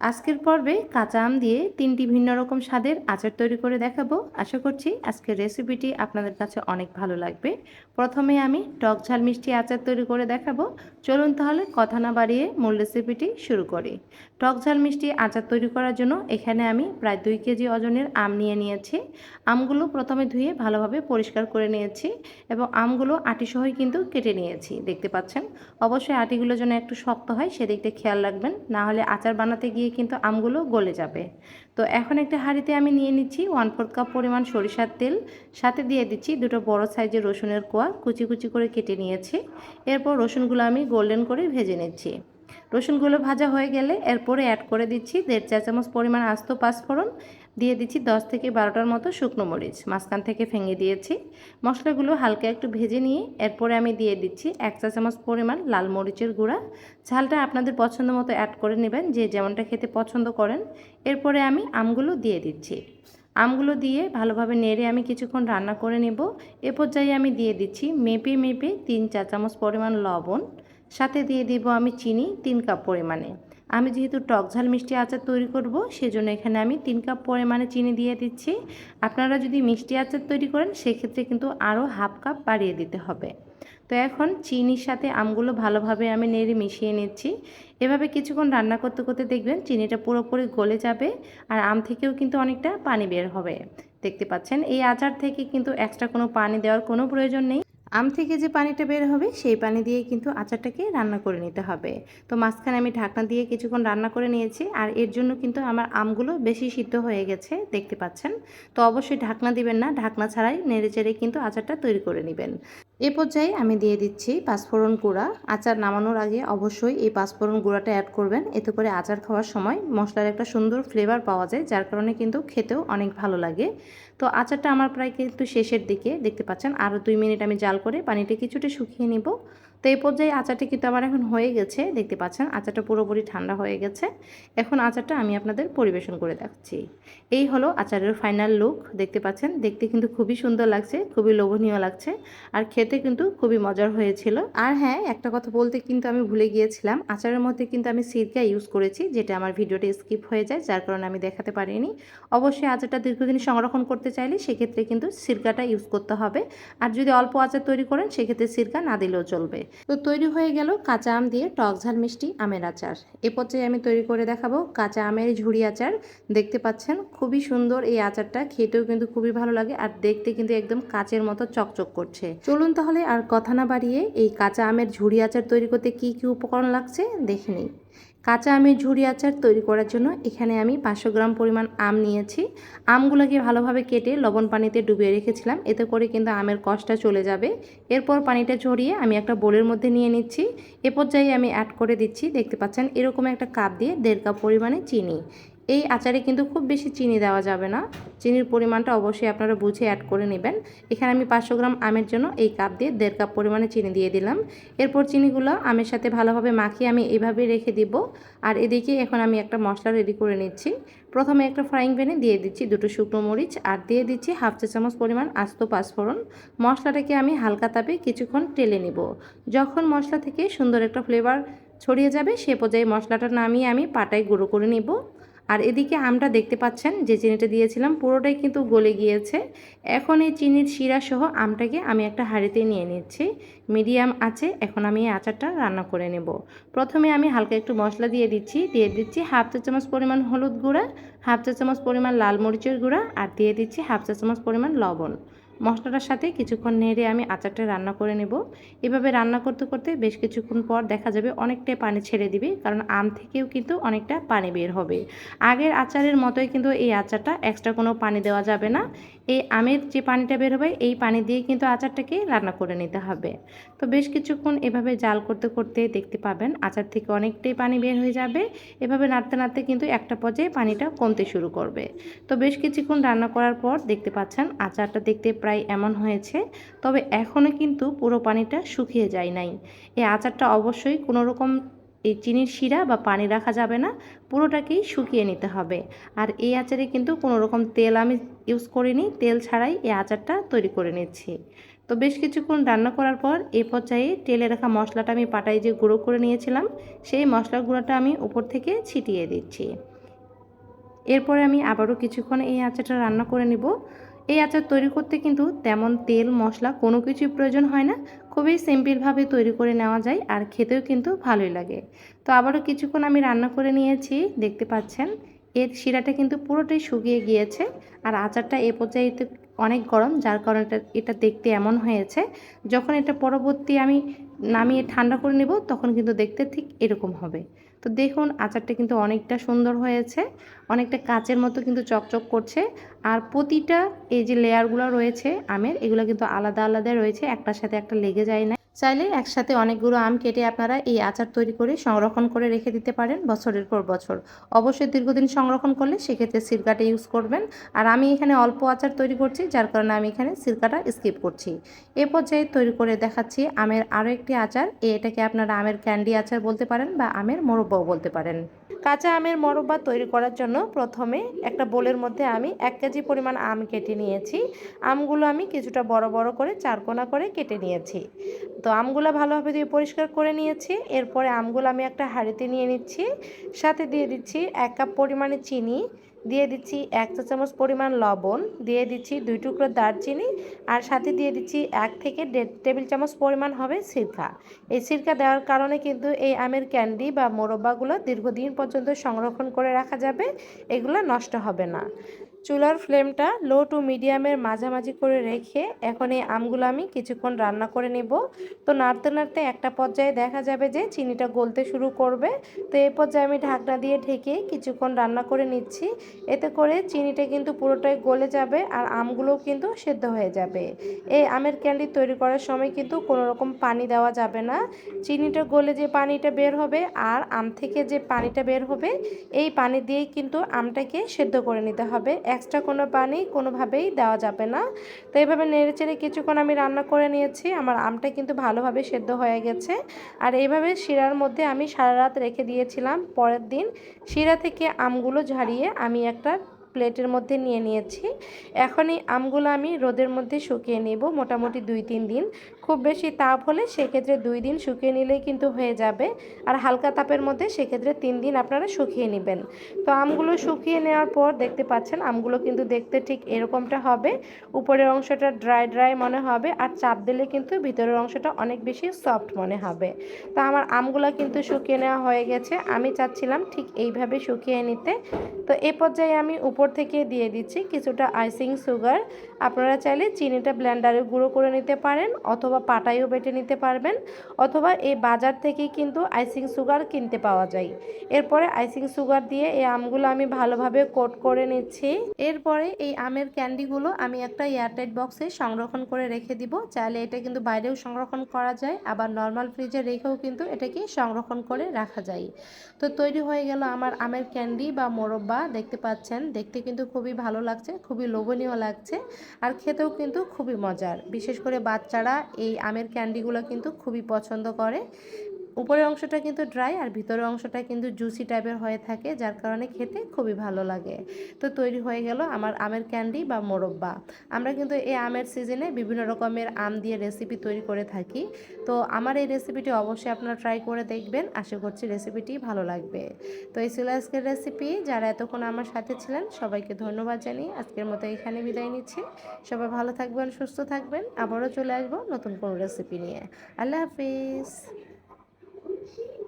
আজকের পর্বে কাঁচা আম দিয়ে তিনটি ভিন্ন রকম স্বাদের আচার তৈরি করে দেখাবো। আশা করছি আজকের রেসিপিটি আপনাদের কাছে অনেক ভালো লাগবে। প্রথমে আমি টক ঝাল মিষ্টি আচার তৈরি করে দেখাবো। চলুন তাহলে কথা না বাড়িয়ে মূল রেসিপিটি শুরু করি। টক ঝাল মিষ্টি আচার তৈরি করার জন্য এখানে আমি প্রায় দুই কেজি ওজনের আম নিয়ে নিয়েছি। আমগুলো প্রথমে ধুয়ে ভালোভাবে পরিষ্কার করে নিয়েছি এবং আমগুলো আটি সহই কিন্তু কেটে নিয়েছি, দেখতে পাচ্ছেন? অবশ্যই আটিগুলো যেন একটু শক্ত হয় সেদিকটা খেয়াল রাখবেন, না হলে আচার বানাতে গিয়ে কিন্তু আমগুলো গলে যাবে। তো এখন একটা হাঁড়িতে আমি নিয়ে নিচ্ছি ওয়ান ফোর্থ কাপ পরিমাণ সরিষার তেল। সাথে দিয়ে দিচ্ছি দুটো বড় সাইজের রসুনের কোয়া, কুচি কুচি করে কেটে নিয়েছি। এরপর রসুনগুলো আমি গোল্ডেন করে ভেজে নিচ্ছি। রসুনগুলো ভাজা হয়ে গেলে এরপরে অ্যাড করে দিচ্ছি দেড় চা চামচ পরিমাণ আস্ত পাঁচফোড়ন দিয়ে দিচ্ছি দশ থেকে বারোটার মতো শুকনো মরিচ। মাঝখান থেকে ফেঙে দিয়েছি। মশলাগুলো হালকা একটু ভেজে নিয়ে এরপরে আমি দিয়ে দিচ্ছি এক চা চামচ পরিমাণ লাল মরিচের গুঁড়া। ঝালটা আপনাদের পছন্দ মতো অ্যাড করে নেবেন, যে যেমনটা খেতে পছন্দ করেন। এরপরে আমি আমগুলো দিয়ে দিচ্ছি। আমগুলো দিয়ে ভালোভাবে নেড়ে আমি কিছুক্ষণ রান্না করে নেব। এ পর্যায়ে আমি দিয়ে দিচ্ছি মেপে মেপে তিন চা চামচ পরিমাণ লবণ। সাথে দিয়ে দিব আমি চিনি তিন কাপ পরিমাণে। আমি যেহেতু টক ঝাল মিষ্টি আচার তৈরি করব, সেজন্য এখানে আমি তিন কাপ পরিমাণে চিনি দিয়ে দিচ্ছি। আপনারা যদি মিষ্টি আচার তৈরি করেন, সেক্ষেত্রে কিন্তু আরও হাফ কাপ বাড়িয়ে দিতে হবে। তো এখন চিনির সাথে আমগুলো ভালোভাবে আমি নেড়ে মিশিয়ে নিচ্ছি। এভাবে কিছুক্ষণ রান্না করতে করতে দেখবেন চিনিটা পুরোপুরি গলে যাবে আর আম থেকেও কিন্তু অনেকটা পানি বের হবে। দেখতে পাচ্ছেন, এই আচার থেকে কিন্তু এক্সট্রা কোনো পানি দেওয়ার কোনো প্রয়োজন নেই। আম থেকে যে পানিটা বের হবে, সেই পানি দিয়ে কিন্তু আচারটাকে রান্না করে নিতে হবে। তো মাঝখানে আমি ঢাকনা দিয়ে কিছুক্ষণ রান্না করে নিয়েছি, আর এর জন্য কিন্তু আমার আমগুলো বেশি সিদ্ধ হয়ে গেছে, দেখতে পাচ্ছেন? তো অবশ্যই ঢাকনা দিবেন না, ঢাকনা ছাড়াই নেড়ে চেড়ে কিন্তু আচারটা তৈরি করে নেবেন। এ পর্যায়ে আমি দিয়ে দিচ্ছি পাঁচফোড়ন গুঁড়া। আচার নামানোর আগে অবশ্যই এই পাঁচফোড়ন গুঁড়াটা অ্যাড করবেন। এতে করে আচার খাওয়ার সময় মশলার একটা সুন্দর ফ্লেভার পাওয়া যায়, যার কারণে কিন্তু খেতেও অনেক ভালো লাগে। তো আচারটা আমার প্রায় কিন্তু শেষের দিকে, দেখতে পাচ্ছেন? আরও দুই মিনিট আমি জাল করে পানিটা কিছুটা শুকিয়ে নিব। তো এই পর্যায়ে আচারটা কিন্তু আমার এখন হয়ে গেছে, দেখতে পাচ্ছেন আচারটা পুরোপুরি ঠান্ডা হয়ে গেছে। এখন আচারটা আমি আপনাদের পরিবেশন করে দেখাচ্ছি। এই হলো আচারের ফাইনাল লুক দেখতে পাচ্ছেন? দেখতে কিন্তু খুবই সুন্দর লাগছে, খুবই লোভনীয় লাগছে আর খেতে কিন্তু খুবই মজার হয়েছিল। আর হ্যাঁ একটা কথা বলতে কিন্তু আমি ভুলে গিয়েছিলাম, আচারের মধ্যে কিন্তু আমি সিরকা ইউজ করেছি, যেটা আমার ভিডিওটা স্কিপ হয়ে যায়, যার কারণে আমি দেখাতে পারিনি। অবশ্যই আচারটা দীর্ঘদিন সংরক্ষণ করতে চাইলে সেক্ষেত্রে কিন্তু সিরকাটা ইউজ করতে হবে। আর যদি অল্প আচার তৈরি করেন, সেক্ষেত্রে সিরকা না দিলেও চলবে। তো তৈরি হয়ে গেল কাঁচা আম দিয়ে টক ঝাল মিষ্টি আমের আচার। এ পর্যায়ে আমি তৈরি করে দেখাবো কাঁচা আমের ঝুড়ি আচার। দেখতে পাচ্ছেন খুবই সুন্দর এই আচারটা, খেতেও কিন্তু খুবই ভালো লাগে আর দেখতে কিন্তু একদম কাঁচের মতো চকচক করছে। চলুন তাহলে আর কথা না বাড়িয়ে এই কাঁচা আমের ঝুড়ি আচার তৈরি করতে কি কি উপকরণ লাগছে দেখে নিই। কাঁচা আমের ঝুড়ি আচার তৈরি করার জন্য এখানে আমি পাঁচশো গ্রাম পরিমাণ আম নিয়েছি। আমগুলোকে ভালোভাবে কেটে লবণ পানিতে ডুবিয়ে রেখেছিলাম। এতে করে কিন্তু আমের কষটা চলে যাবে। এরপর পানিটা ঝরিয়ে আমি একটা বোলের মধ্যে নিয়ে নিচ্ছি। এ পর্যায়ে আমি অ্যাড করে দিচ্ছি। দেখতে পাচ্ছেন এরকম একটা কাপ দিয়ে দেড় কাপ পরিমাণে চিনি। এই আচারে কিন্তু খুব বেশি চিনি দেওয়া যাবে না। চিনির পরিমাণটা অবশ্যই আপনারা বুঝে অ্যাড করে নেবেন। এখানে আমি পাঁচশো গ্রাম আমের জন্য এই কাপ দিয়ে দেড় কাপ পরিমাণে চিনি দিয়ে দিলাম। এরপর চিনিগুলো আমের সাথে ভালোভাবে মাখিয়ে আমি এইভাবে রেখে দিব। আর এদিকে এখন আমি একটা মশলা রেডি করে নিচ্ছি। প্রথমে একটা ফ্রাইং প্যানে দিয়ে দিচ্ছি দুটো শুকনো মরিচ আর দিয়ে দিচ্ছি হাফ চা চামচ পরিমাণ আস্ত পাঁচফোড়ন। মশলাটাকে আমি হালকা তাপে কিছুক্ষণ টেলে নেব। যখন মশলা থেকে সুন্দর একটা ফ্লেভার ছড়িয়ে যাবে, সে পর্যায়ে মশলাটা নামিয়ে আমি পাটায় গুঁড়ো করে নিব। আর এদিকে আমটা দেখতে পাচ্ছেন, যে চিনিটা দিয়েছিলাম পুরোটাই কিন্তু গলে গিয়েছে। এখন এই চিনির শিরা সহ আমটাকে আমি একটা হাঁড়িতে নিয়ে নিচ্ছি। মিডিয়াম আছে, এখন আমি এই আচারটা রান্না করে নেব। প্রথমে আমি হালকা একটু মশলা দিয়ে দিচ্ছি দিয়ে দিচ্ছি হাফ চা চামচ পরিমাণ হলুদ গুঁড়া, হাফ চা চামচ পরিমাণ লাল মরিচের গুঁড়া, আর দিয়ে দিচ্ছি হাফ চা চামচ পরিমাণ লবণ। মশলাটার সাথে কিছুক্ষণ নেড়ে আমি আচারটা রান্না করে নেব। এভাবে রান্না করতে করতে বেশ কিছুক্ষণ পর দেখা যাবে অনেকটাই পানি ছেড়ে দিবে, কারণ আম থেকেও কিন্তু অনেকটা পানি বের হবে। আগের আচারের মতোই কিন্তু এই আচারটা এক্সট্রা কোনো পানি দেওয়া যাবে না। এই আমের যে পানিটা বের হবে, এই পানি দিয়ে কিন্তু আচারটাকে রান্না করে নিতে হবে। তো বেশ কিছুক্ষণ এভাবে জাল করতে করতে দেখতে পাবেন আচার থেকে অনেকটাই পানি বের হয়ে যাবে। এভাবে নাড়তে নাড়তে কিন্তু একটা পর্যায়ে পানিটা কমতে শুরু করবে। তো বেশ কিছুক্ষণ রান্না করার পর দেখতে পাচ্ছেন আচারটা দেখতে প্রায় এমন হয়েছে, তবে এখনও কিন্তু পুরো পানিটা শুকিয়ে যায় নাই। এই আচারটা অবশ্যই কোনো রকম এই চিনির শিরা বা পানি রাখা যাবে না, পুরোটাকেই শুকিয়ে নিতে হবে। আর এই আচারে কিন্তু কোনো রকম তেল আমি ইউজ করিনি, তেল ছাড়াই এই আচারটা তৈরি করে নিচ্ছি। তো বেশ কিছুক্ষণ রান্না করার পর এই পর্যায়ে তেলে রাখা মশলাটা আমি পাটায় যে গুঁড়ো করে নিয়েছিলাম, সেই মশলার গুঁড়োটা আমি উপর থেকে ছিটিয়ে দিচ্ছি। এরপরে আমি আবারও কিছুক্ষণ এই আচারটা রান্না করে নিব। এই আচার তৈরি করতে কিন্তু তেমন তেল, মশলা কোনো কিছুই প্রয়োজন হয় না। খুবই সিম্পলভাবে তৈরি করে নেওয়া যায় আর খেতেও কিন্তু ভালোই লাগে। তো আবারও কিছুক্ষণ আমি রান্না করে নিয়েছি, দেখতে পাচ্ছেন? এর শিরাটা কিন্তু পুরোটাই শুকিয়ে গিয়েছে আর আচারটা এ পর্যায়ে অনেক গরম, যার কারণে এটা দেখতে এমন হয়েছে। যখন এটা পরবর্তী আমি নামিয়ে ঠান্ডা করে নেব, তখন কিন্তু দেখতে ঠিক এরকম হবে। তো দেখুন, আচারটা কিন্তু অনেকটা সুন্দর হয়েছে। অনেকটা কাচের মতো কিন্তু চকচক করছে। আর প্রতিটা এই যে লেয়ারগুলো রয়েছে আমের, এগুলো কিন্তু আলাদা আলাদা রয়েছে। একটার সাথে একটা লেগে যায় না। চাইলে একসাথে অনেকগুলো আম কেটে আপনারা এই আচার তৈরি করে সংরক্ষণ করে রেখে দিতে পারেন বছরের পর বছর। অবশ্যই দীর্ঘদিন সংরক্ষণ করলে সেক্ষেত্রে সিরকাটা ইউজ করবেন। আর আমি এখানে অল্প আচার তৈরি করছি, যার কারণে আমি এখানে সিরকাটা স্কিপ করছি। এ পর্যায়ে তৈরি করে দেখাচ্ছি আমের আরও একটি আচার। এটাকে আপনারা আমের ক্যান্ডি আচার বলতে পারেন বা আমের মোরব্বাও বলতে পারেন। কাঁচা আমের মরব্বা তৈরি করার জন্য প্রথমে একটা বোলের মধ্যে আমি এক কেজি পরিমাণ আম কেটে নিয়েছি। আমগুলো আমি কিছুটা বড় বড় করে চারকোনা করে কেটে নিয়েছি। তো আমগুলো ভালোভাবে দিয়ে পরিষ্কার করে নিয়েছি। এরপরে আমগুলো আমি একটা হাঁড়িতে নিয়ে নিচ্ছি। সাথে দিয়ে দিচ্ছি এক কাপ পরিমাণে চিনি। দিয়ে দিচ্ছি এক চা চামচ পরিমাণ লবণ। দিয়ে দিচ্ছি দুই টুকরো দারচিনি। আর সাথে দিয়ে দিচ্ছি এক থেকে দেড় টেবিল চামচ পরিমাণ হবে সিরকা। এই সিরকা দেওয়ার কারণে কিন্তু এই আমের ক্যান্ডি বা মোরব্বাগুলো দীর্ঘদিন পর্যন্ত সংরক্ষণ করে রাখা যাবে। এগুলো নষ্ট হবে না। চুলার ফ্লেমটা লো টু মিডিয়ামের মাঝামাঝি করে রেখে এখন এই আমগুলো আমি কিছুক্ষণ রান্না করে নেব। তো নাড়তে নাড়তে একটা পর্যায়ে দেখা যাবে যে চিনিটা গলতে শুরু করবে। তো এই পর্যায়ে আমি ঢাকনা দিয়ে ঢেকে কিছুক্ষণ রান্না করে নিচ্ছি। এতে করে চিনিটা কিন্তু পুরোটাই গলে যাবে আর আমগুলোও কিন্তু সেদ্ধ হয়ে যাবে। এই আমের ক্যান্ডি তৈরি করার সময় কিন্তু কোনো রকম পানি দেওয়া যাবে না। চিনিটা গলে যে পানিটা বের হবে আর আম থেকে যে পানিটা বের হবে, এই পানি দিয়েই কিন্তু আমটাকে সেদ্ধ করে নিতে হবে। এক্সট্রা কোনো পানি কোনোভাবেই দেওয়া যাবে না। তো এইভাবে নেড়ে চেড়ে কিছুক্ষণ আমি রান্না করে নিয়েছি। আমার আমটা কিন্তু ভালোভাবে সেদ্ধ হয়ে গেছে। আর এইভাবে শিরার মধ্যে আমি সারা রাত রেখে দিয়েছিলাম। পরের দিন শিরা থেকে আমগুলো ঝাড়িয়ে আমি একটা প্লেটের মধ্যে নিয়ে নিয়েছি। এখন এই আমগুলো আমি রোদের মধ্যে শুকিয়ে নেব, মোটামুটি দুই তিন দিন। খুব বেশি তাপ হলে সেক্ষেত্রে দুই দিন শুকিয়ে নিলেই কিন্তু হয়ে যাবে। আর হালকা তাপের মধ্যে সেক্ষেত্রে তিন দিন আপনারা শুকিয়ে নেবেন। তো আমগুলো শুকিয়ে নেওয়ার পর দেখতে পাচ্ছেন, আমগুলো কিন্তু দেখতে ঠিক এরকমটা হবে। উপরের অংশটা ড্রাই ড্রাই মনে হবে আর চাপ দিলে কিন্তু ভিতরের অংশটা অনেক বেশি সফট মনে হবে। তো আমার আমগুলো কিন্তু শুকিয়ে নেওয়া হয়ে গেছে। আমি চাচ্ছিলাম ঠিক এইভাবে শুকিয়ে নিতে। তো এ পর্যায়ে আমি উপর থেকে দিয়ে দিচ্ছি কিছুটা আইসিং সুগার। আপনারা চাইলে চিনিটা ব্লেন্ডারে গুঁড়ো করে নিতে পারেন অথবা পাটাইও বেটে নিতে পারবেন অথবা এই বাজার থেকে কিন্তু আইসিং সুগার কিনতে পাওয়া যায়। এরপরে আইসিং সুগার দিয়ে এই আমগুলো আমি ভালোভাবে কোট করে নিচ্ছি। এরপরে এই আমের ক্যান্ডিগুলো আমি একটা এয়ারটাইট বক্সে সংরক্ষণ করে রেখে দিব। চাইলে এটা কিন্তু বাইরেও সংরক্ষণ করা যায়, আবার নর্মাল ফ্রিজে রেখেও কিন্তু এটাকে সংরক্ষণ করে রাখা যায়। তো তৈরি হয়ে গেল আমার আমের ক্যান্ডি বা মোরব্বা, দেখতে পাচ্ছেন দেখতে কিন্তু খুবই ভালো লাগছে, খুবই লোভনীয় লাগছে আর খেতেও কিন্তু খুবই মজার। বিশেষ করে বাচ্চারা এই আমের ক্যান্ডিগুলো কিন্তু খুবই পছন্দ করে। উপরের অংশটা কিন্তু ড্রাই আর ভিতরের অংশটা কিন্তু জুসি টাইপের হয়ে থাকে, যার কারণে খেতে খুবই ভালো লাগে। তো তৈরি হয়ে গেল আমার আমের ক্যান্ডি বা মোরব্বা। আমরা কিন্তু এই আমের সিজনে বিভিন্ন রকমের আম দিয়ে রেসিপি তৈরি করে থাকি। তো আমার এই রেসিপিটি অবশ্যই আপনারা ট্রাই করে দেখবেন। আশা করছি রেসিপিটি ভালো লাগবে। তো এই ছিল আজকের রেসিপি যারা এতক্ষণ আমার সাথে ছিলেন, সবাইকে ধন্যবাদ জানিয়ে আজকের মতো এখানে বিদায় নিচ্ছি। সবাই ভালো থাকবেন, সুস্থ থাকবেন। আবারও চলে আসব নতুন কোনো রেসিপি নিয়ে। আল্লাহ হাফিজ। she